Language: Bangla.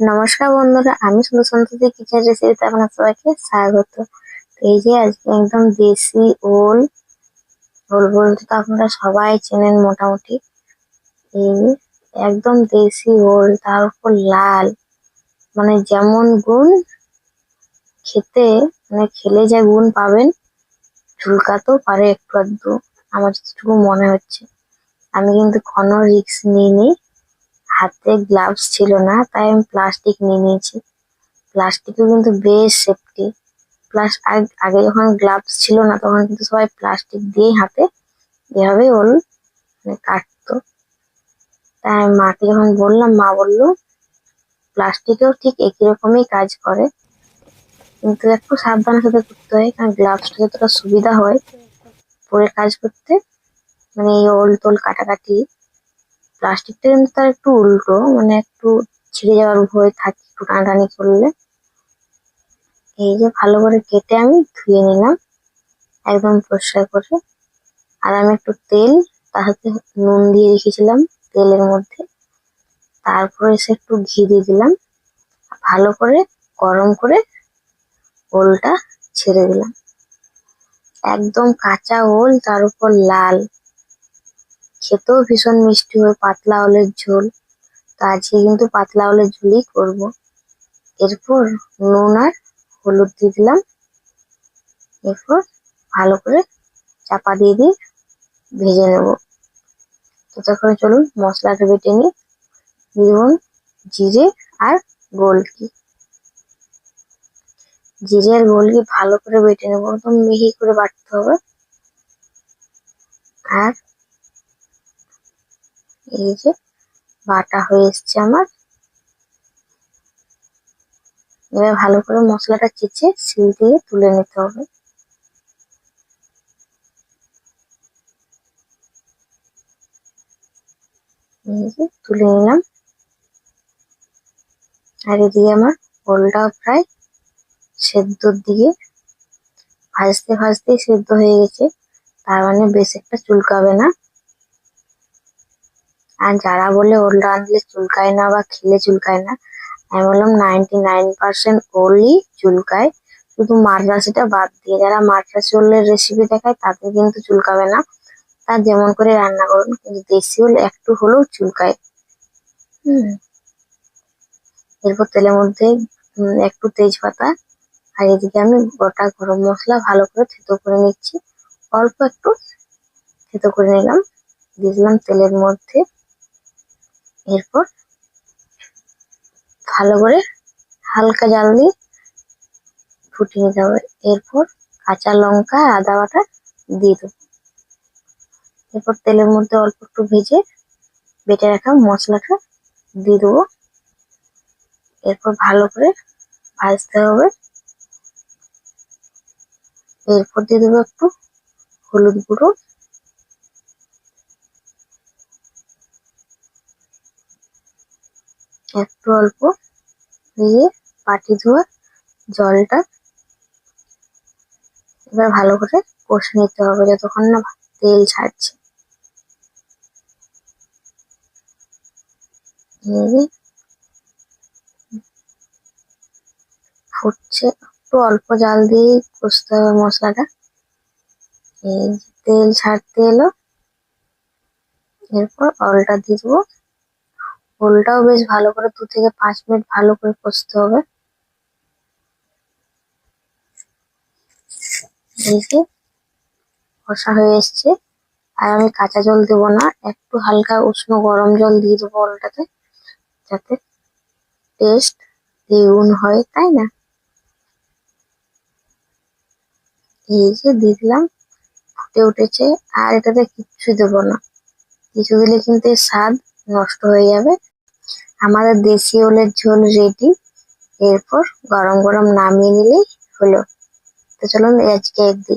নমস্কার বন্ধুরা, আমি শুধু সন্ততি কিচেন রেসিপিতে আপনার সবাইকে স্বাগত। এই যে আজকে একদম দেশি ওল ওল বলতে তো আপনারা সবাই চেনেন মোটামুটি। এই একদম দেশি ওল, তার উপর লাল মানে যেমন গুণ খেতে মানে খেলে যা গুণ পাবেন, চুলকাতেও পারে একটু আধটু, আমার যেটুকু মনে হচ্ছে। আমি কিন্তু কোনো রিস্ক নিইনি। হাতে গ্লাভস ছিল না, তাই আমি প্লাস্টিক নিয়ে নিয়েছি। প্লাস্টিকও কিন্তু বেশ সেফটি প্লাস আগে যখন গ্লাভস ছিল না, তখন কিন্তু সবাই প্লাস্টিক দিয়েই হাতে এভাবেই ওল মানে কাটতো। তাই আমি মাকে যখন বললাম, মা বলল প্লাস্টিকেও ঠিক একই রকমই কাজ করে। কিন্তু একটু সাবধানের সাথে করতে হয়, কারণ গ্লাভসটা যতটা সুবিধা হয় পরে কাজ করতে মানে এই ওল টোল কাটাকাটি প্লাস্টিকটা কিন্তু তার একটু উল্টো মানে একটু ছিঁড়ে যাওয়ার ভয় থাকে, একটু টানাটানি করলে। এই যে ভালো করে কেটে আমি ধুয়ে নিলাম, একদম পরিষ্কার করে। আর আমি একটু তেল তাহাতে নুন দিয়ে রেখেছিলাম তেলের মধ্যে। তারপরে এসে একটু ঘি দিয়ে দিলাম। ভালো করে গরম করে ওলটা ছেড়ে দিলাম। একদম কাঁচা ওল, তার উপর লাল। খেতেও ভীষণ মিষ্টি হয়, পাতলা ওলের ঝোল। তো আজকে কিন্তু পাতলা ওলের ঝোলই করব। এরপর নুন আর হলুদ দিয়ে দিলাম। এরপর ভালো করে চাপা দিয়ে দিয়ে ভেজে নেব। ততক্ষণ চলুন মশলাটা বেটে নিই। দিয়ে জিরে আর গোলকি। জিরে আর গোলকি ভালো করে বেটে নেব। একদম মিহি করে বাটতে হবে। আর এই যে বাটা হয়ে এসছে আমার। এবার ভালো করে মশলাটা চেঁচে শিল দিয়ে তুলে নিতে হবে। তুলে নিলাম। আর এদিকে আমার ওলটাও প্রায় সেদ্ধর দিকে ভাজতে ভাজতেই সেদ্ধ হয়ে গেছে। তার মানে বেশ একটা চুলকাবে না। আর যারা বলে ওল রাঁধলে চুলকায় না বা খেলে চুলকায় না, আমি বললাম নাইনটি নাইন পার্সেন্ট ওলই চুলকায়। শুধু মাদ্রাসিটা বাদ দিয়ে যারা মাদ্রাসি ওলের রেসিপি দেখায় তাতে কিন্তু চুলকাবে না। তার যেমন করে রান্না করুন, কিন্তু দেশি ওল একটু হলেও চুলকায়। হুম। এরপর তেলের মধ্যে একটু তেজপাতা, আর এদিকে আমি গোটা গরম মশলা ভালো করে থেতো করে নিচ্ছি। অল্প একটু থেতো করে নিলাম। দিয়ে দিলাম তেলের মধ্যে এরপর ভালো করে হালকা জাল দিয়ে ফুটিয়ে নিতে হবে। এরপর কাঁচা লঙ্কা, আদা বাটা দিয়ে দেবো। এরপর তেলের মধ্যে অল্প একটু ভেজে বেটে রাখা মশলাটা দিয়ে দেবো। এরপর ভালো করে ভাজতে হবে। এরপর দিয়ে দেবো একটু হলুদ গুঁড়ো। একটু অল্প দিয়ে পাটি ধোয়া জলটা এবার ভালো করে কষে নিতে হবে যতক্ষণ না তেল ছাড়ছে। ফুটছে, একটু অল্প জাল দিয়ে কষতে হবে মশলাটা। এই তেল ছাড়তে এলো, এরপর অলটা দিয়ে দেবো। ওলটাও বেশ ভালো করে দু থেকে পাঁচ মিনিট ভালো করে কষতে হবে। কষা হয়ে এসছে। আর আমি কাঁচা জল দেবো না, একটু হালকা উষ্ণ গরম জল দিয়ে দেবো ওলটাতে যাতে টেস্ট দ্বিগুণ হয়, তাই না? এই যে দিয়ে দিলাম ফুটে উঠেছে, আর এটাতে কিচ্ছু দেবো না। কিছু দিলে কিন্তু এর স্বাদ নষ্ট হয়ে যাবে। আমাদের দেশি ওলের ঝোল রেডি এরপর গরম গরম নামিয়ে নিলেই হলো। তো চলুন আজকে একদিন